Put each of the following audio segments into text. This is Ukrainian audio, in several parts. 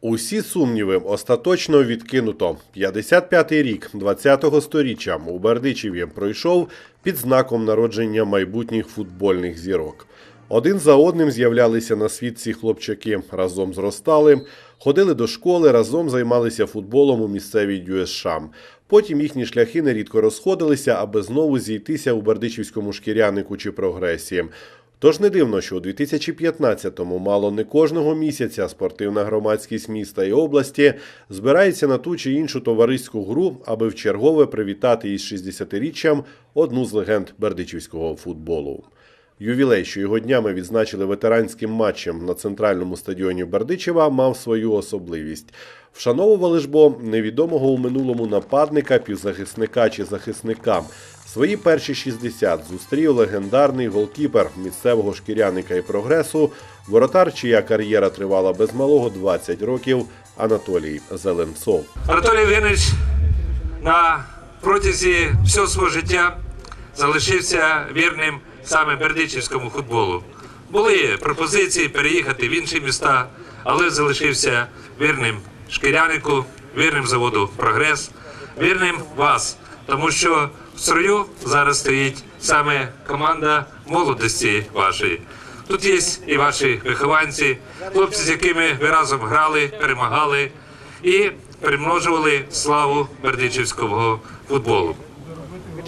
Усі сумніви остаточно відкинуто. 55-й рік 20-го сторіччя у Бердичеві пройшов під знаком народження майбутніх футбольних зірок. Один за одним з'являлися на світ ці хлопчаки, разом зростали, ходили до школи, разом займалися футболом у місцевій Дюесшам. Потім їхні шляхи нерідко розходилися, аби знову зійтися у Бердичівському шкірянику чи прогресі. Тож не дивно, що у 2015-му мало не кожного місяця спортивна громадськість міста і області збирається на ту чи іншу товариську гру, аби вчергове привітати із 60-річчям одну з легенд бердичівського футболу. Ювілей, що його днями відзначили ветеранським матчем на центральному стадіоні Бердичева, мав свою особливість. Вшановували ж бо невідомого у минулому нападника, півзахисника чи захисника. Свої перші 60 зустрів легендарний голкіпер місцевого шкіряника і прогресу, воротар, чия кар'єра тривала без малого 20 років, Анатолій Зеленцов. Анатолій Євгенович на протязі всього свого життя залишився вірним саме бердичівському футболу. Були пропозиції переїхати в інші міста, але залишився вірним шкірянику, вірним заводу Прогрес, вірним вас, тому що в строю зараз стоїть саме команда молодості вашої. Тут є і ваші вихованці, хлопці, з якими ви разом грали, перемагали і примножували славу бердичівського футболу.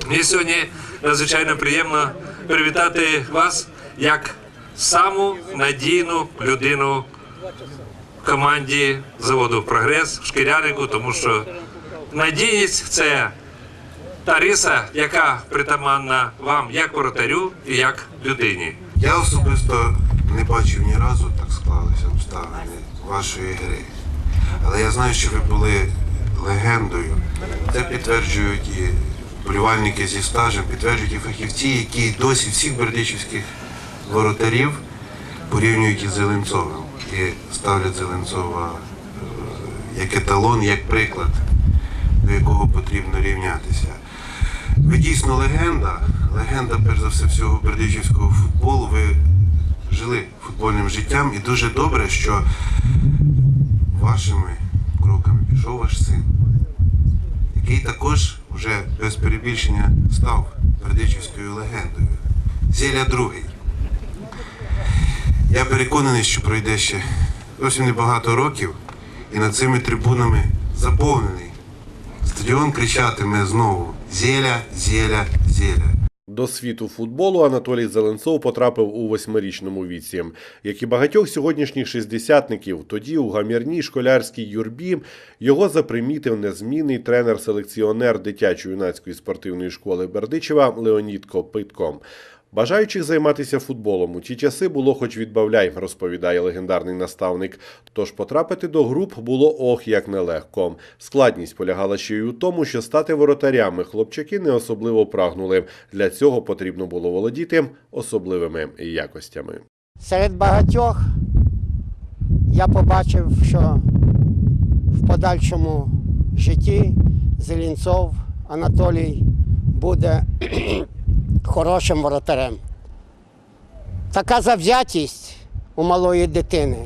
Мені сьогодні надзвичайно приємно привітати вас як саму надійну людину в команді заводу Прогрес шкірянику, тому що надійність це та риса, яка притаманна вам як воротарю і як людині. Я особисто не бачив ні разу, так склалися обставини вашої гри. Але я знаю, що ви були легендою. Це підтверджують і болівальники зі стажем, підтверджують і фахівці, які досі всіх бердичівських воротарів порівнюють із Зеленцовим і ставлять Зеленцова е, як еталон, як приклад, до якого потрібно рівнятися. Ви дійсно легенда, легенда, перш за все, всього бердичівського футболу. Ви жили футбольним життям і дуже добре, що вашими кроками пішов ваш син, який також вже без перебільшення став бердичівською легендою. Зеля другий. Я переконаний, що пройде ще зовсім небагато років, і над цими трибунами заповнений. Стадіон кричатиме знову Зеля, зеля, зеля. До світу футболу Анатолій Зеленцов потрапив у восьмирічному віці. Як і багатьох сьогоднішніх шістдесятників, тоді у гамірній школярській юрбі його запримітив незмінний тренер-селекціонер дитячо-юнацької спортивної школи Бердичева Леонід Копитко. Бажаючих займатися футболом у ті часи було хоч відбавляй, розповідає легендарний наставник. Тож потрапити до груп було ох як нелегко. Складність полягала ще й у тому, що стати воротарями хлопчаки не особливо прагнули. Для цього потрібно було володіти особливими якостями. Серед багатьох я побачив, що в подальшому житті Зелінцов Анатолій буде хорошим воротарем. Така завзятість у малої дитини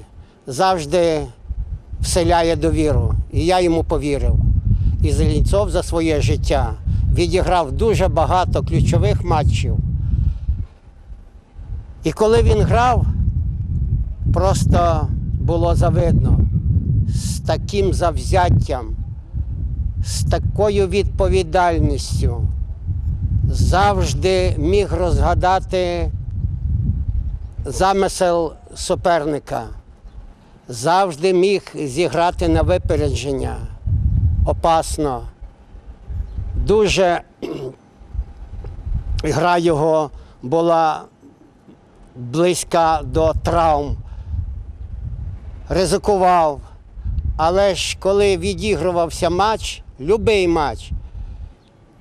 завжди вселяє довіру. І я йому повірив. І Зелінцов за своє життя відіграв дуже багато ключових матчів. І коли він грав, просто було завидно з таким завзяттям, з такою відповідальністю, завжди міг розгадати замисел суперника, завжди міг зіграти на випередження опасно. Дуже гра його була близька до травм, ризикував. Але ж коли відігрувався матч, будь-який матч,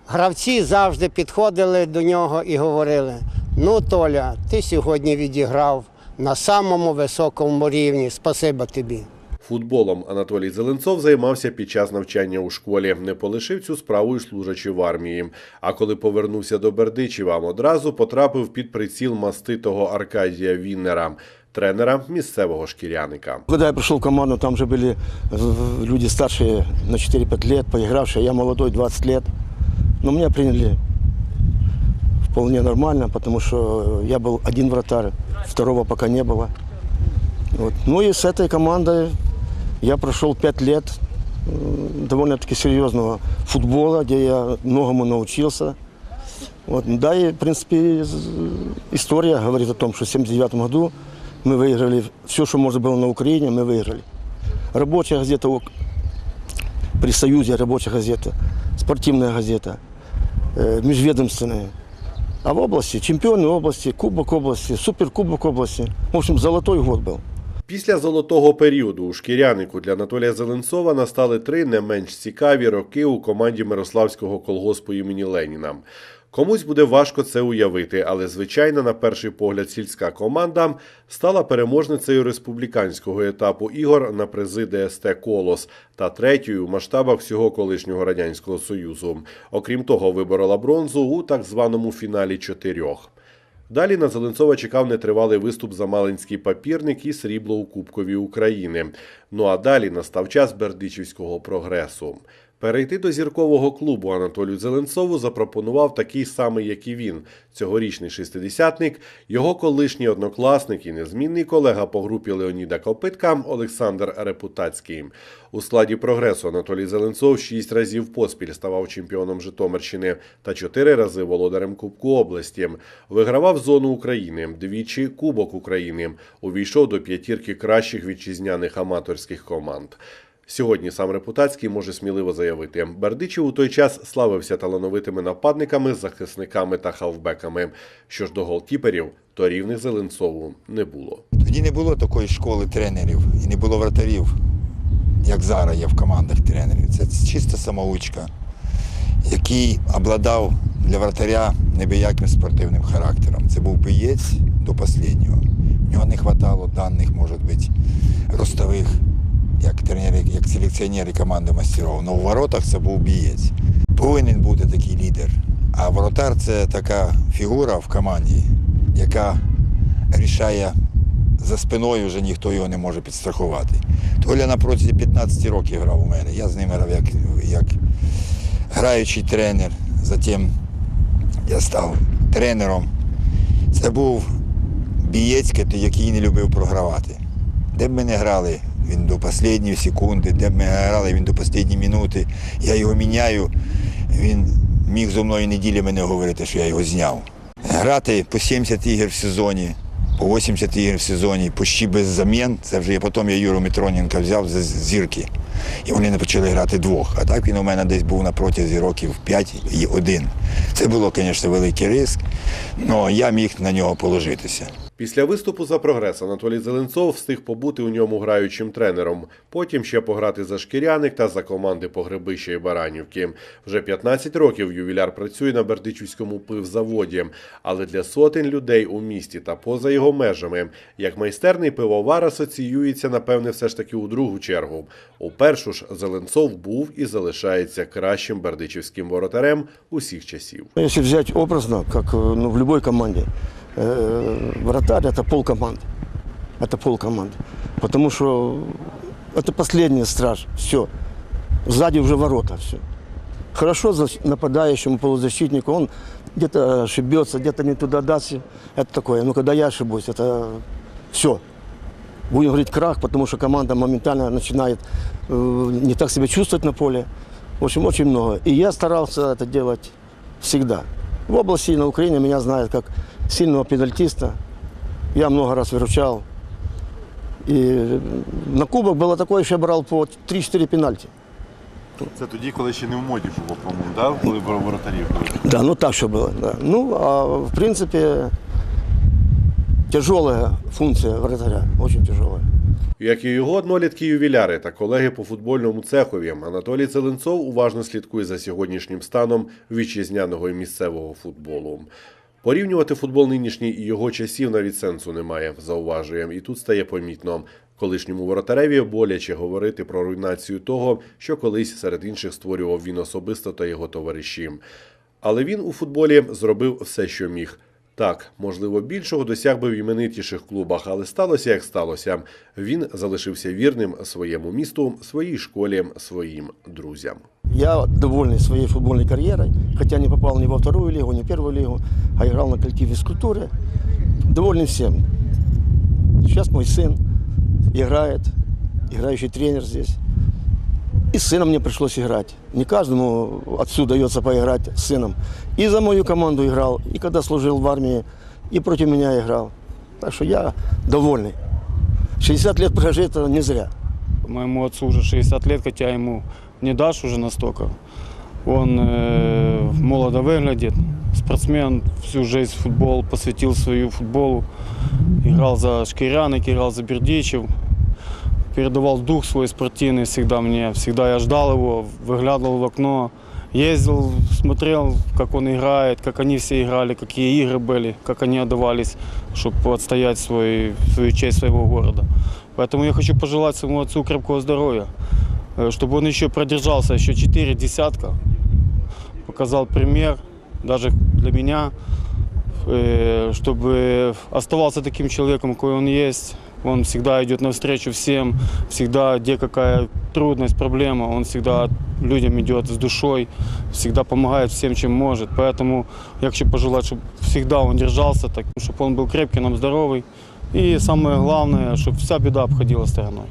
гравці завжди підходили до нього і говорили: ну, Толя, ти сьогодні відіграв на самому високому рівні. Спасибо тобі. Футболом Анатолій Зеленцов займався під час навчання у школі, не полишив цю справу й служачи в армії. А коли повернувся до Бердичева, одразу потрапив під приціл маститого Аркадія Віннера. тренера місцевого шкіряника. Когда я пришел в команду, там же были э, люди старшие на 4-5 лет, поигравшие. Я молодой, 20 лет. Но меня приняли вполне нормально, потому что я был один вратарь, второго пока не было. Вот. Ну и с этой командой я прошел 5 лет довольно-таки серьезного футбола, где я многому научился. Вот. Да и, в принципе, история говорит о том, что в 1979 году мы выиграли все, что можно было на Украине, мы выиграли. Рабочая газета при Союзе рабочая газета, спортивная газета, э, межведомственная. А в области, чемпионы области, кубок области, суперкубок области. В общем, золотой год был. Після золотого періоду у шкірянику для Анатолія Зеленцова настали три не менш цікаві роки у команді Мирославського колгоспу імені Леніна. Комусь буде важко це уявити, але звичайно, на перший погляд, сільська команда стала переможницею республіканського етапу ігор на призи ДСТ Колос та третьою у масштабах всього колишнього радянського союзу. Окрім того, виборола бронзу у так званому фіналі чотирьох. Далі на Зеленцова чекав нетривалий виступ за Малинський папірник і срібло у Кубкові України. Ну а далі настав час бердичівського прогресу. Перейти до зіркового клубу Анатолію Зеленцову запропонував такий самий, як і він, цьогорічний шестидесятник, його колишній однокласник і незмінний колега по групі Леоніда Копитка Олександр Репутацький. У складі прогресу Анатолій Зеленцов шість разів поспіль ставав чемпіоном Житомирщини та чотири рази володарем Кубку області. Вигравав зону України, двічі Кубок України. Увійшов до п'ятірки кращих вітчизняних аматорських команд. Сьогодні сам Репутацький може сміливо заявити, Бердичів у той час славився талановитими нападниками, захисниками та хавбеками. Що ж до голкіперів, то рівних Зеленцову не було. Тоді не було такої школи тренерів і не було вратарів, як зараз є в командах тренерів. Це чиста самоучка, який обладав для вратаря небияким спортивним характером. Це був боєць до останнього. В нього не вистачало даних, може бути, ростових, як тренери, як селекціонери команди мастеров. Але в воротах це був бієць. Повинен бути такий лідер. А воротар це така фігура в команді, яка рішає за спиною вже ніхто його не може підстрахувати. Толя на протязі 15 років грав у мене. Я з ним грав як, як граючий тренер. Затім я став тренером. Це був бієць, який не любив програвати. Де б ми не грали, він до останньої секунди, де б ми грали, він до останньої минути. Я його міняю, він міг зо мною неділями не говорити, що я його зняв. Грати по 70 ігор в сезоні, по 80 ігор в сезоні, почти без замін. Це вже я потім я Юру Митроненка взяв з зірки. І вони не почали грати двох. А так він у мене десь був на протязі років 5 і 1. Це було, звісно, великий риск, але я міг на нього положитися. Після виступу за прогрес Анатолій Зеленцов встиг побути у ньому граючим тренером. Потім ще пограти за шкіряник та за команди Погребища і Баранівки. Вже 15 років ювіляр працює на Бердичівському пивзаводі, але для сотень людей у місті та поза його межами. Як майстерний пивовар асоціюється, напевне, все ж таки у другу чергу. У першу ж Зеленцов був і залишається кращим бердичівським воротарем усіх часів. Ну, Если взять образно, э, ну, в команде, э, вратарь это пол команды. Это пол команды. Потому что это последний страж. Все. Сзади уже ворота. Все. Хорошо защ- нападающему полузащитнику, он где-то ошибется, где-то не туда даст. Это такое. Но когда я ошибусь, это все. Будем говорить крах, потому что команда моментально начинает э, не так себя чувствовать на поле. В общем, очень много. И я старался это делать всегда. В области и на Украине меня знают как сильного педальтиста. Я много раз выручал. И на кубок было такое, что я брал по 3-4 пенальти. Це тоді, коли ще не в моді було, по-моєму, да? коли про воротарів. Да, ну так что было. Да. Ну, а в принципе, тяжелая функция вратаря, очень тяжелая. Як і його однолітки ювіляри та колеги по футбольному цехові, Анатолій Целенцов уважно слідкує за сьогоднішнім станом вітчизняного і місцевого футболу. Порівнювати футбол нинішній і його часів навіть сенсу немає, зауважуємо. І тут стає помітно. Колишньому воротареві боляче говорити про руйнацію того, що колись серед інших створював він особисто та його товариші. Але він у футболі зробив все, що міг. Так, можливо, більшого досяг би в іменитіших клубах, але сталося як сталося. Він залишився вірним своєму місту, своїй школі, своїм друзям. Я довольный своей футбольной карьерой, хотя не попал ни во вторую лигу, ни в первую лигу, а играл на коллективе физкультуры. Доволен всем. Сейчас мой сын играет, играющий тренер здесь. И с сыном мне пришлось играть. Не каждому отцу дается поиграть с сыном. И за мою команду играл, и когда служил в армии, и против меня играл. Так что я довольный. 60 лет прожито не зря. Моему отцу уже 60 лет, хотя ему не дашь уже настолько. Он э, молодо выглядит, спортсмен, всю жизнь футбол посвятил свою футболу. Играл за Шкиряник, играл за Бердичев. Передавал дух свой спортивный всегда мне. Всегда я ждал его, выглядывал в окно. Ездил, смотрел, как он играет, как они все играли, какие игры были, как они отдавались, чтобы отстоять свой, свою честь своего города. Поэтому я хочу пожелать своему отцу крепкого здоровья, э, чтобы он еще продержался еще четыре десятка, показал пример даже для меня, э, чтобы оставался таким человеком, какой он есть. Он всегда идет навстречу всем, всегда, где какая трудность, проблема, он всегда людям идет с душой, всегда помогает всем, чем может. Поэтому я хочу пожелать, чтобы всегда он держался, так, чтобы он был крепкий, нам здоровый. И самое главное, чтобы вся беда обходила стороной.